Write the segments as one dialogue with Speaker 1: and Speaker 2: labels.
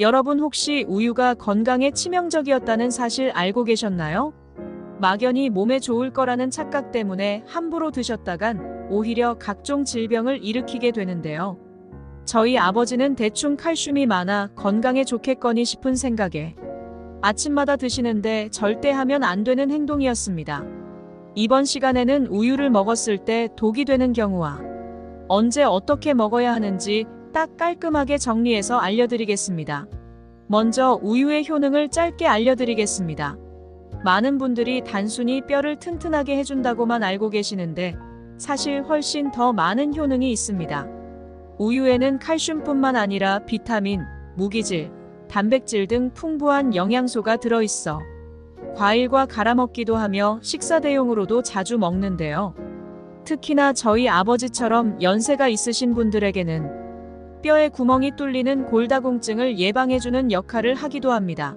Speaker 1: 여러분 혹시 우유가 건강에 치명적이었다는 사실 알고 계셨나요? 막연히 몸에 좋을 거라는 착각 때문에 함부로 드셨다간 오히려 각종 질병을 일으키게 되는데요. 저희 아버지는 대충 칼슘이 많아 건강에 좋겠거니 싶은 생각에 아침마다 드시는데 절대 하면 안 되는 행동이었습니다. 이번 시간에는 우유를 먹었을 때 독이 되는 경우와 언제 어떻게 먹어야 하는지 딱 깔끔하게 정리해서 알려드리겠습니다. 먼저 우유의 효능을 짧게 알려드리겠습니다. 많은 분들이 단순히 뼈를 튼튼하게 해준다고만 알고 계시는데 사실 훨씬 더 많은 효능이 있습니다. 우유에는 칼슘뿐만 아니라 비타민, 무기질, 단백질 등 풍부한 영양소가 들어있어 과일과 갈아 먹기도 하며 식사 대용으로도 자주 먹는데요. 특히나 저희 아버지처럼 연세가 있으신 분들에게는 뼈에 구멍이 뚫리는 골다공증을 예방해주는 역할을 하기도 합니다.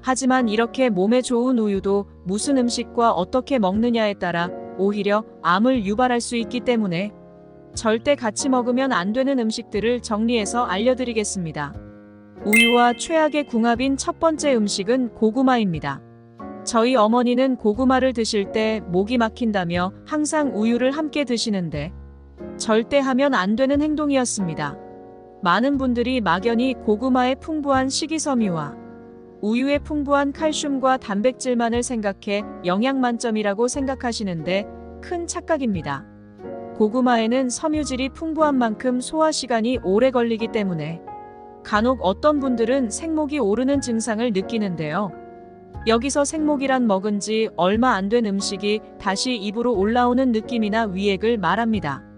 Speaker 1: 하지만 이렇게 몸에 좋은 우유도 무슨 음식과 어떻게 먹느냐에 따라 오히려 암을 유발할 수 있기 때문에 절대 같이 먹으면 안 되는 음식들을 정리해서 알려드리겠습니다. 우유와 최악의 궁합인 첫 번째 음식은 고구마입니다. 저희 어머니는 고구마를 드실 때 목이 막힌다며 항상 우유를 함께 드시는데 절대 하면 안 되는 행동이었습니다. 많은 분들이 막연히 고구마의 풍부한 식이섬유와 우유의 풍부한 칼슘과 단백질만을 생각해 영양 만점이라고 생각하시는데 큰 착각입니다. 고구마에는 섬유질이 풍부한 만큼 소화 시간이 오래 걸리기 때문에 간혹 어떤 분들은 생목이 오르는 증상을 느끼는데요. 여기서 생목이란 먹은 지 얼마 안 된 음식이 다시 입으로 올라오는 느낌이나 위액을 말합니다.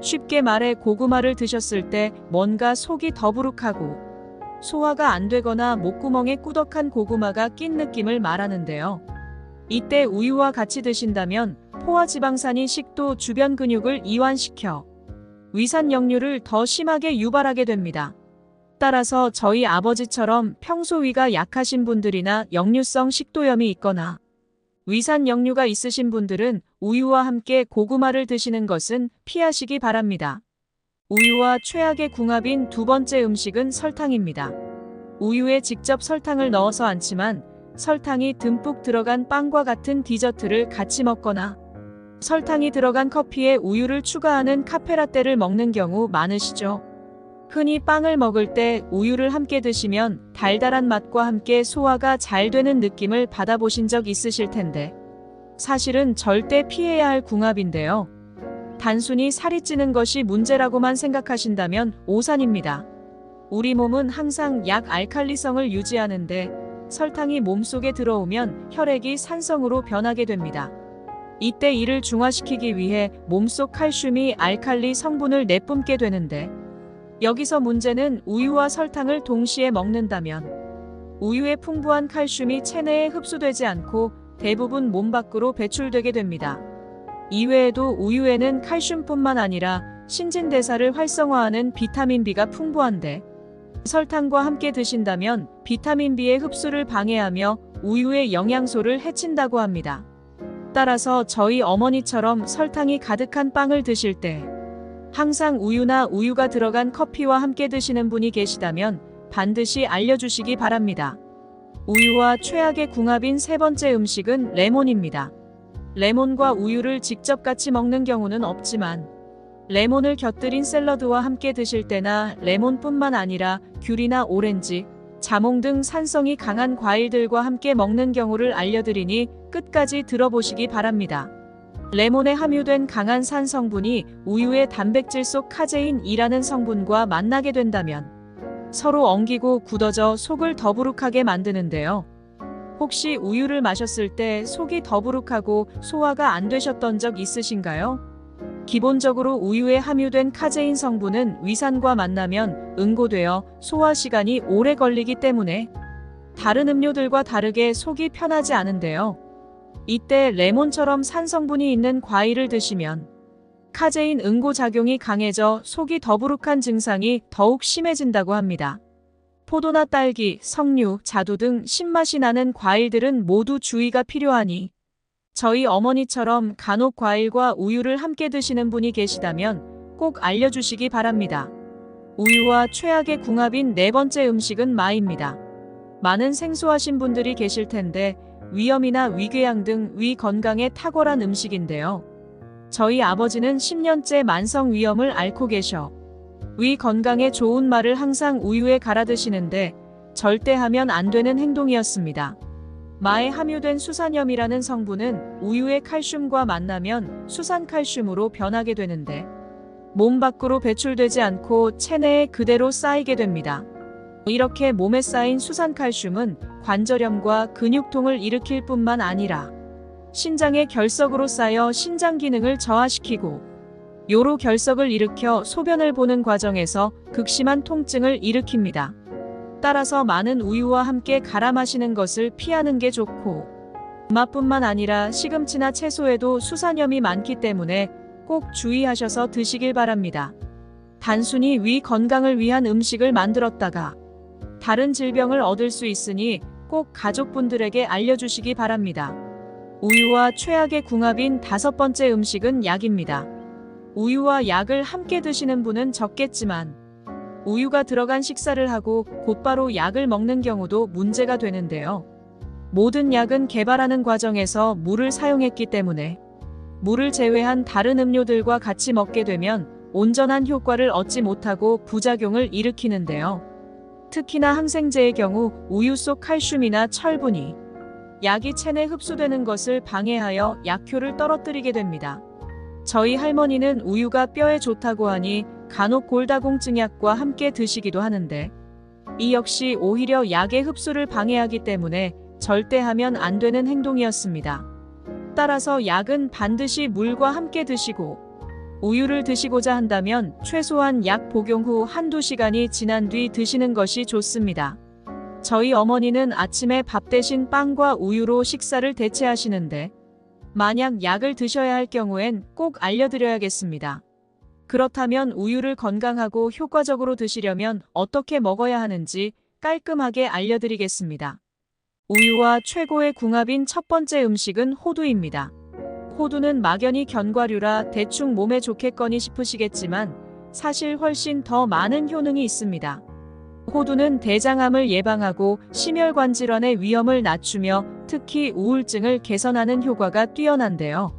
Speaker 1: 쉽게 말해 고구마를 드셨을 때 뭔가 속이 더부룩하고 소화가 안 되거나 목구멍에 꾸덕한 고구마가 낀 느낌을 말하는데요. 이때 우유와 같이 드신다면 포화지방산이 식도 주변 근육을 이완시켜 위산 역류를 더 심하게 유발하게 됩니다. 따라서 저희 아버지처럼 평소 위가 약하신 분들이나 역류성 식도염이 있거나 위산 역류가 있으신 분들은 우유와 함께 고구마를 드시는 것은 피하시기 바랍니다. 우유와 최악의 궁합인 두 번째 음식은 설탕입니다. 우유에 직접 설탕을 넣어서 않지만 설탕이 듬뿍 들어간 빵과 같은 디저트를 같이 먹거나 설탕이 들어간 커피에 우유를 추가하는 카페라떼를 먹는 경우 많으시죠. 흔히 빵을 먹을 때 우유를 함께 드시면 달달한 맛과 함께 소화가 잘 되는 느낌을 받아보신 적 있으실 텐데 사실은 절대 피해야 할 궁합인데요. 단순히 살이 찌는 것이 문제라고만 생각하신다면 오산입니다. 우리 몸은 항상 약 알칼리성을 유지하는데 설탕이 몸속에 들어오면 혈액이 산성으로 변하게 됩니다. 이때 이를 중화시키기 위해 몸속 칼슘이 알칼리 성분을 내뿜게 되는데 여기서 문제는 우유와 설탕을 동시에 먹는다면 우유의 풍부한 칼슘이 체내에 흡수되지 않고 대부분 몸 밖으로 배출되게 됩니다. 이외에도 우유에는 칼슘뿐만 아니라 신진대사를 활성화하는 비타민 B가 풍부한데 설탕과 함께 드신다면 비타민 B의 흡수를 방해하며 우유의 영양소를 해친다고 합니다. 따라서 저희 어머니처럼 설탕이 가득한 빵을 드실 때 항상 우유나 우유가 들어간 커피와 함께 드시는 분이 계시다면 반드시 알려주시기 바랍니다. 우유와 최악의 궁합인 세 번째 음식은 레몬입니다. 레몬과 우유를 직접 같이 먹는 경우는 없지만 레몬을 곁들인 샐러드와 함께 드실 때나 레몬뿐만 아니라 귤이나 오렌지, 자몽 등 산성이 강한 과일들과 함께 먹는 경우를 알려드리니 끝까지 들어보시기 바랍니다. 레몬에 함유된 강한 산 성분이 우유의 단백질 속 카제인이라는 성분과 만나게 된다면 서로 엉기고 굳어져 속을 더부룩하게 만드는데요. 혹시 우유를 마셨을 때 속이 더부룩하고 소화가 안 되셨던 적 있으신가요? 기본적으로 우유에 함유된 카제인 성분은 위산과 만나면 응고되어 소화 시간이 오래 걸리기 때문에 다른 음료들과 다르게 속이 편하지 않은데요. 이때 레몬처럼 산 성분이 있는 과일을 드시면 카제인 응고 작용이 강해져 속이 더부룩한 증상이 더욱 심해진다고 합니다. 포도나 딸기, 석류, 자두 등 신맛이 나는 과일들은 모두 주의가 필요하니 저희 어머니처럼 간혹 과일과 우유를 함께 드시는 분이 계시다면 꼭 알려주시기 바랍니다. 우유와 최악의 궁합인 네 번째 음식은 마입니다. 많은 생소하신 분들이 계실 텐데 위염이나 위궤양 등 위 건강에 탁월한 음식인데요. 저희 아버지는 10년째 만성 위염을 앓고 계셔 위 건강에 좋은 말을 항상 우유에 갈아 드시는데 절대 하면 안 되는 행동이었습니다. 마에 함유된 수산염이라는 성분은 우유의 칼슘과 만나면 수산칼슘으로 변하게 되는데 몸 밖으로 배출되지 않고 체내에 그대로 쌓이게 됩니다. 이렇게 몸에 쌓인 수산칼슘은 관절염과 근육통을 일으킬 뿐만 아니라 신장의 결석으로 쌓여 신장 기능을 저하시키고 요로 결석을 일으켜 소변을 보는 과정에서 극심한 통증을 일으킵니다. 따라서 많은 우유와 함께 갈아 마시는 것을 피하는 게 좋고 맛뿐만 아니라 시금치나 채소에도 수산염이 많기 때문에 꼭 주의하셔서 드시길 바랍니다. 단순히 위 건강을 위한 음식을 만들었다가 다른 질병을 얻을 수 있으니 꼭 가족분들에게 알려주시기 바랍니다. 우유와 최악의 궁합인 다섯 번째 음식은 약입니다. 우유와 약을 함께 드시는 분은 적겠지만 우유가 들어간 식사를 하고 곧바로 약을 먹는 경우도 문제가 되는데요. 모든 약은 개발하는 과정에서 물을 사용했기 때문에 물을 제외한 다른 음료들과 같이 먹게 되면 온전한 효과를 얻지 못하고 부작용을 일으키는데요. 특히나 항생제의 경우 우유 속 칼슘이나 철분이 약이 체내 흡수되는 것을 방해하여 약효를 떨어뜨리게 됩니다. 저희 할머니는 우유가 뼈에 좋다고 하니 간혹 골다공증 약과 함께 드시기도 하는데 이 역시 오히려 약의 흡수를 방해하기 때문에 절대 하면 안 되는 행동이었습니다. 따라서 약은 반드시 물과 함께 드시고 우유를 드시고자 한다면 최소한 약 복용 후 한두 시간이 지난 뒤 드시는 것이 좋습니다. 저희 어머니는 아침에 밥 대신 빵과 우유로 식사를 대체하시는데 만약 약을 드셔야 할 경우엔 꼭 알려드려야겠습니다. 그렇다면 우유를 건강하고 효과적으로 드시려면 어떻게 먹어야 하는지 깔끔하게 알려드리겠습니다. 우유와 최고의 궁합인 첫 번째 음식은 호두입니다. 호두는 막연히 견과류라 대충 몸에 좋겠거니 싶으시겠지만 사실 훨씬 더 많은 효능이 있습니다. 호두는 대장암을 예방하고 심혈관 질환의 위험을 낮추며 특히 우울증을 개선하는 효과가 뛰어난데요.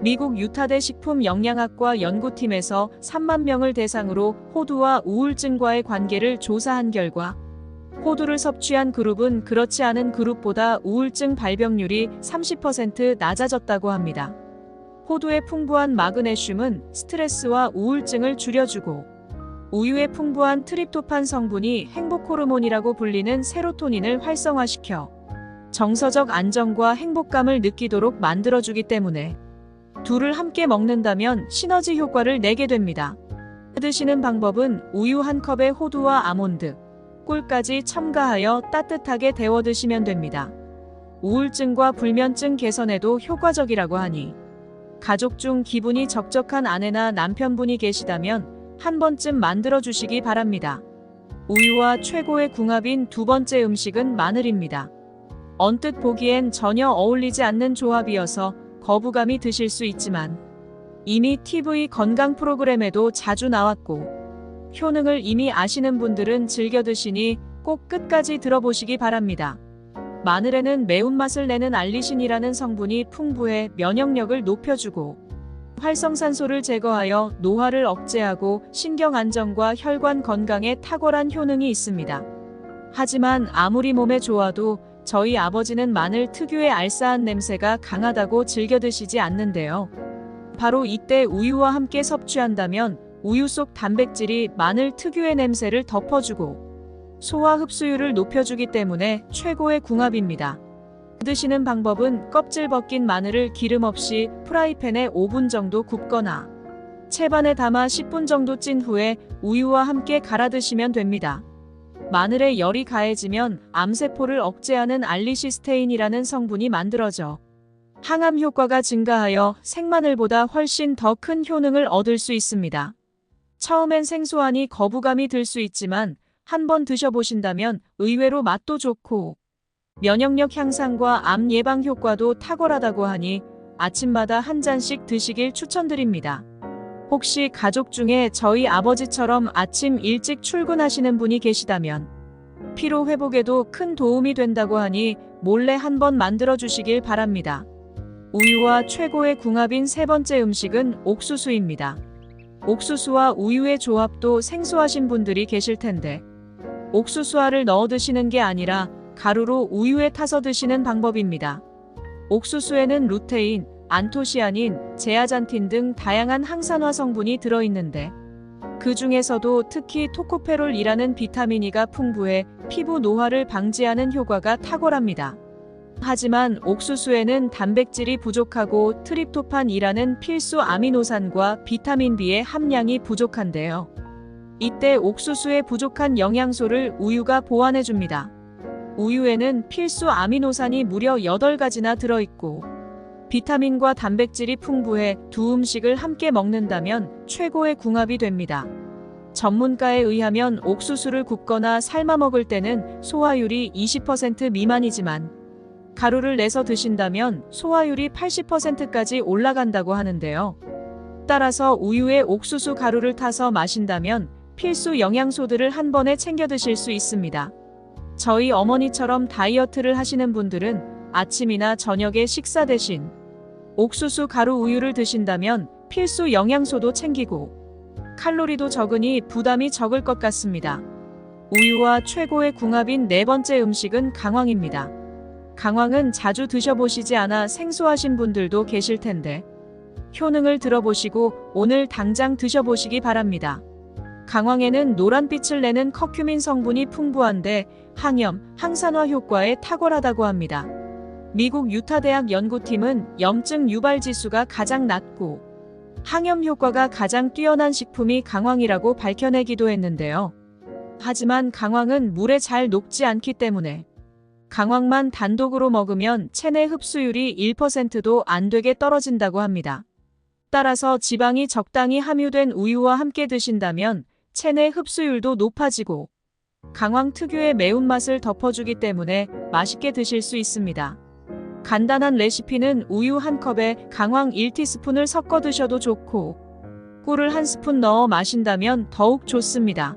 Speaker 1: 미국 유타대 식품영양학과 연구팀에서 3만 명을 대상으로 호두와 우울증과의 관계를 조사한 결과 호두를 섭취한 그룹은 그렇지 않은 그룹보다 우울증 발병률이 30% 낮아졌다고 합니다. 호두의 풍부한 마그네슘은 스트레스와 우울증을 줄여주고 우유의 풍부한 트립토판 성분이 행복 호르몬이라고 불리는 세로토닌을 활성화시켜 정서적 안정과 행복감을 느끼도록 만들어주기 때문에 둘을 함께 먹는다면 시너지 효과를 내게 됩니다. 드시는 방법은 우유 한 컵에 호두와 아몬드, 꿀까지 첨가하여 따뜻하게 데워 드시면 됩니다. 우울증과 불면증 개선에도 효과적이라고 하니 가족 중 기분이 적적한 아내나 남편분이 계시다면 한 번쯤 만들어 주시기 바랍니다. 우유와 최고의 궁합인 두 번째 음식은 마늘입니다. 언뜻 보기엔 전혀 어울리지 않는 조합이어서 거부감이 드실 수 있지만 이미 TV 건강 프로그램에도 자주 나왔고 효능을 이미 아시는 분들은 즐겨 드시니 꼭 끝까지 들어보시기 바랍니다. 마늘에는 매운맛을 내는 알리신이라는 성분이 풍부해 면역력을 높여주고 활성산소를 제거하여 노화를 억제하고 신경 안정과 혈관 건강에 탁월한 효능이 있습니다. 하지만 아무리 몸에 좋아도 저희 아버지는 마늘 특유의 알싸한 냄새가 강하다고 즐겨 드시지 않는데요. 바로 이때 우유와 함께 섭취한다면 우유 속 단백질이 마늘 특유의 냄새를 덮어주고 소화 흡수율을 높여주기 때문에 최고의 궁합입니다. 드시는 방법은 껍질 벗긴 마늘을 기름 없이 프라이팬에 5분 정도 굽거나 채반에 담아 10분 정도 찐 후에 우유와 함께 갈아 드시면 됩니다. 마늘에 열이 가해지면 암세포를 억제하는 알리시스테인이라는 성분이 만들어져 항암 효과가 증가하여 생마늘보다 훨씬 더 큰 효능을 얻을 수 있습니다. 처음엔 생소하니 거부감이 들 수 있지만 한번 드셔보신다면 의외로 맛도 좋고 면역력 향상과 암 예방 효과도 탁월하다고 하니 아침마다 한 잔씩 드시길 추천드립니다. 혹시 가족 중에 저희 아버지처럼 아침 일찍 출근하시는 분이 계시다면 피로 회복에도 큰 도움이 된다고 하니 몰래 한번 만들어 주시길 바랍니다. 우유와 최고의 궁합인 세 번째 음식은 옥수수입니다. 옥수수와 우유의 조합도 생소하신 분들이 계실 텐데 옥수수알을 넣어 드시는 게 아니라 가루로 우유에 타서 드시는 방법입니다. 옥수수에는 루테인, 안토시아닌, 제아잔틴 등 다양한 항산화 성분이 들어있는데 그 중에서도 특히 토코페롤이라는 비타민이가 풍부해 피부 노화를 방지하는 효과가 탁월합니다. 하지만 옥수수에는 단백질이 부족하고 트립토판이라는 필수 아미노산과 비타민 B의 함량이 부족한데요. 이때 옥수수의 부족한 영양소를 우유가 보완해줍니다. 우유에는 필수 아미노산이 무려 8가지나 들어있고 비타민과 단백질이 풍부해 두 음식을 함께 먹는다면 최고의 궁합이 됩니다. 전문가에 의하면 옥수수를 굽거나 삶아 먹을 때는 소화율이 20% 미만이지만 가루를 내서 드신다면 소화율이 80%까지 올라간다고 하는데요. 따라서 우유에 옥수수 가루를 타서 마신다면 필수 영양소들을 한 번에 챙겨 드실 수 있습니다. 저희 어머니처럼 다이어트를 하시는 분들은 아침이나 저녁에 식사 대신 옥수수 가루 우유를 드신다면 필수 영양소도 챙기고 칼로리도 적으니 부담이 적을 것 같습니다. 우유와 최고의 궁합인 네 번째 음식은 강황입니다. 강황은 자주 드셔보시지 않아 생소하신 분들도 계실 텐데 효능을 들어보시고 오늘 당장 드셔보시기 바랍니다. 강황에는 노란빛을 내는 커큐민 성분이 풍부한데 항염, 항산화 효과에 탁월하다고 합니다. 미국 유타대학 연구팀은 염증 유발 지수가 가장 낮고 항염 효과가 가장 뛰어난 식품이 강황이라고 밝혀내기도 했는데요. 하지만 강황은 물에 잘 녹지 않기 때문에 강황만 단독으로 먹으면 체내 흡수율이 1%도 안 되게 떨어진다고 합니다. 따라서 지방이 적당히 함유된 우유와 함께 드신다면 체내 흡수율도 높아지고 강황 특유의 매운맛을 덮어주기 때문에 맛있게 드실 수 있습니다. 간단한 레시피는 우유 한 컵에 강황 1티스푼을 섞어 드셔도 좋고 꿀을 한 스푼 넣어 마신다면 더욱 좋습니다.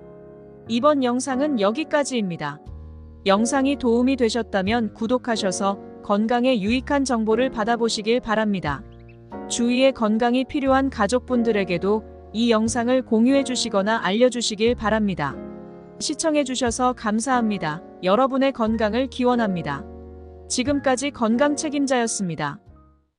Speaker 1: 이번 영상은 여기까지입니다. 영상이 도움이 되셨다면 구독하셔서 건강에 유익한 정보를 받아보시길 바랍니다. 주위에 건강이 필요한 가족분들에게도 이 영상을 공유해 주시거나 알려주시길 바랍니다. 시청해 주셔서 감사합니다. 여러분의 건강을 기원합니다. 지금까지 건강 책임자였습니다.